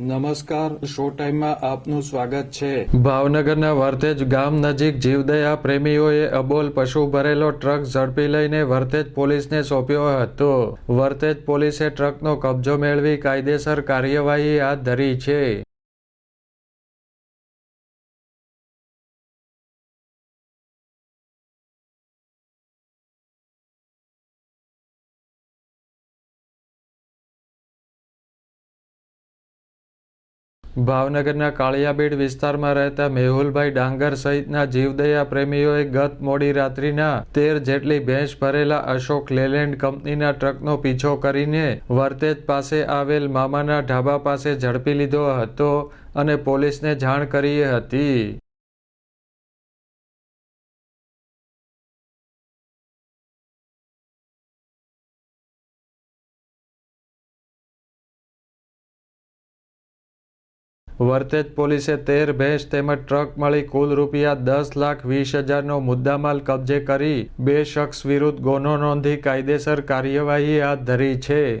નમસ્કાર શો ટાઈમમાં આપનું સ્વાગત છે. ભાવનગરના વર્તેજ ગામ નજીક જીવદયા પ્રેમીઓએ અબોલ પશુ ભરેલો ટ્રક ઝડપી લઈને વર્તેજ પોલીસને સોંપ્યો હતો. વર્તેજ પોલીસે ટ્રકનો કબજો મેળવી કાયદેસર કાર્યવાહી હાથ ધરી છે. ભાવનગરના કાળિયાબીડ વિસ્તારમાં રહેતા મેહુલભાઈ ડાંગર સહિતના જીવદયા પ્રેમીઓએ ગત મોડી રાત્રિના તેર જેટલી ભેંસ ભરેલા અશોક લેલેન્ડ કંપનીના ટ્રકનો પીછો કરીને વર્તેજ પાસે આવેલ મામાના ઢાબા પાસે ઝડપી લીધો હતો અને પોલીસને જાણ કરી હતી. વર્તેજ પોલીસે તેર ભેંસ તેમજ ટ્રક મળી કુલ રૂપિયા દસ લાખ વીસ હજારનો મુદ્દામાલ કબજે કરી બે શખ્સ વિરુદ્ધ ગુનો નોંધી કાયદેસર કાર્યવાહી હાથ ધરી છે.